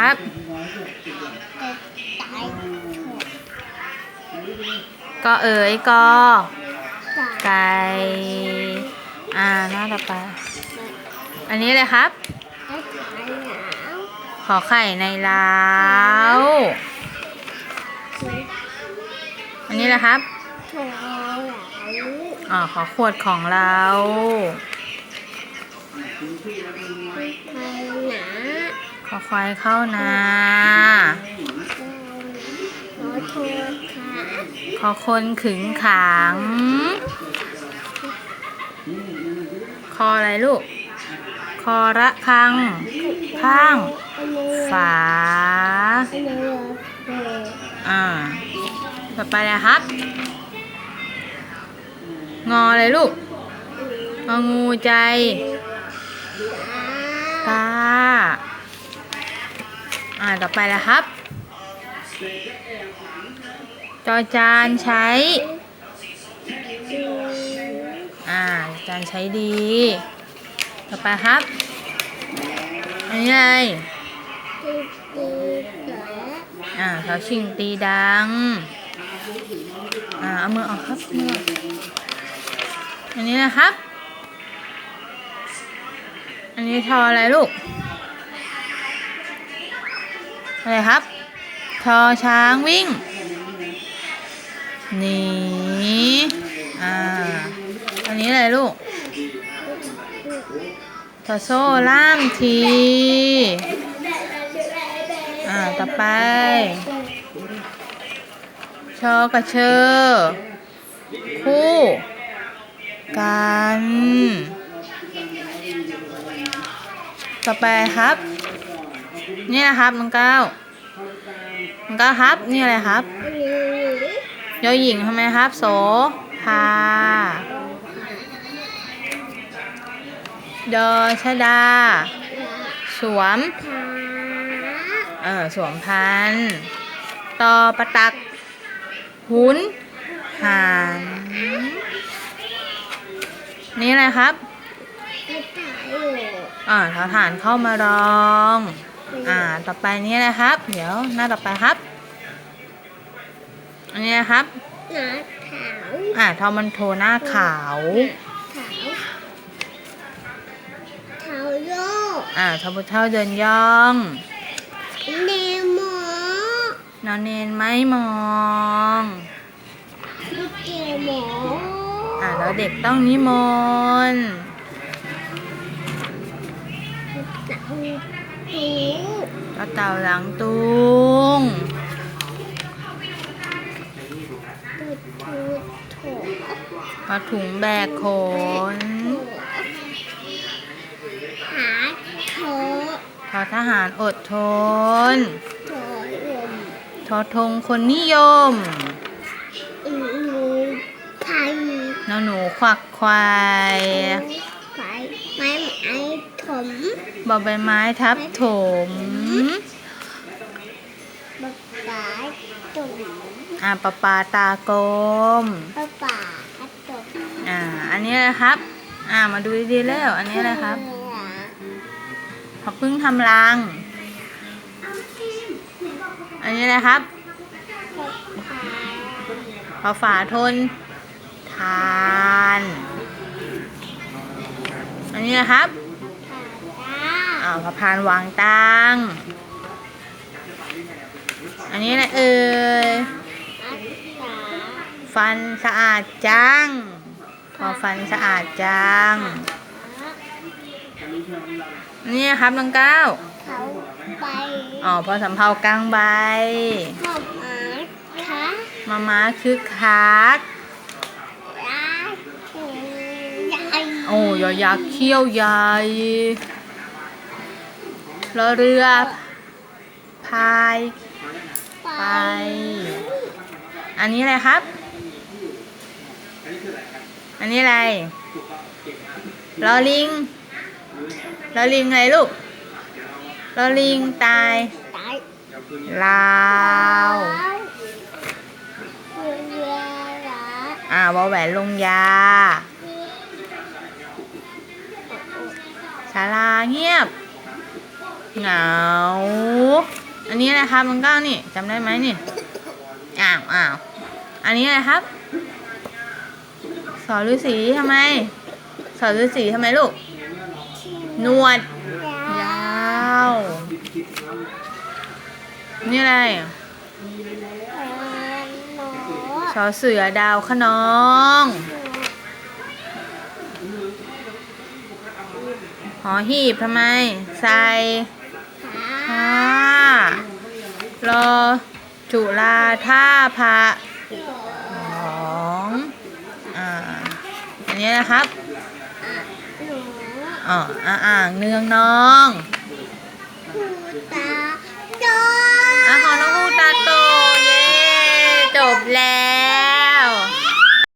ครับก็เอ๋ยก็ไก่อ่าหน้าต่อไปอันนี้เลยครับ ขอไข่ในเล้าอันนี้เลยครับอ๋อขอขวดของเราข อควายเข้านาขอคนขึงขัง คออะไรลูก คอระคัง ข้าง ฝา อ่า ต่อไปนะครับ งออะไรลูก งองูใจ ตา อ่าต่อไปแล้วครับ จอจานใช้ อ่าจานใช้ดี ต่อไปครับ อันนี้อะไรอ่าเขาชิงตีดัง อ่าเอามือออกครับมืออันนี้นะครับ อันนี้ทออะไรลูก อะไรครับทอช้างวิ่งหนีอ่า อันนี้อะไรลูกทอโซ่ล่ามที อ่า ต่อไป ชอกระเชอ คู่กัน ต่อไปครับ นี่นะครับน้องก้าวน้องก้าวครับ นี่อะไรครับยอหญิงทำไมครับ โสภาดอชดา สวม เออสวมพันธุ์ตอประตัก หุนหางนี่อะไรครับอ่าทหารเข้ามารอง อ่าต่อไปนี้นะครับ เดี๋ยวหน้าต่อไปครับ อันนี้นะครับหนาขาวอ่าทอมันโทหน้าขาว ขาวขาวโยกอ่าทอบุเท่าเดินย่องเนโมนอนเนนไม่มองลูกเกโมอ่าแล้วเด็กต้องนิมนต์ เต่าตูแล้วเต่าหลังตุงตูตูโถพอถุงแบกขนหาโถพอทหารอดทนโถลมทอทงคนนิยมอีนูไทยนอหนูควักควายไฟไม้ไม้ ถมบอใบไม้ทับถมบักปาตุ่มอ่าปลาปลาตากลมปลาป่าตุ่มอ่า อันนี้อะไรครับ อ่า มาดูดีๆแล้ว อันนี้อะไรครับพอพึ่งทำรัง อันนี้อะไรครับพอฝาทน ทาน อันนี้นะครับ อ่าพอพานวางตั้ง อันนี้อะไรเอ่ยฟันสะอาดจัง พอฟันสะอาดจัง นี่ครับน้องก้าวเขาไปอ๋อพอสำเภากลางใบขอบอาคะมาม้าคึกคักร้ายใหญ่โอ้ยอยักษ์เขี้ยวใหญ่ รอเรือ พายไป อันนี้อะไรครับ อันนี้อะไรลอลิงลอลิงอะไรลูกลอลิงตาย ตายลาว เรือละอ่าวอแหวนลงยาศาลาเงียบ เหงา อันนี้อะไรครับน้องก้าวนี่จำได้ไหมนี่ อ้าวอ้าวอันนี้อะไรครับ สอฤาษีทำไม สอฤาษีทำไมลูกหนวด ยาว นี่อะไรหนูสอเสือดาวขนอง หอหีบทำไม ใส่ผ้ารอ จุฬาท่าพระสองอ่าอันนี้นะครับหนูอ๋ออ่าอ่างเนืองน้องคือตาโจอะของน้องภูตาโตเย้จบแล้ว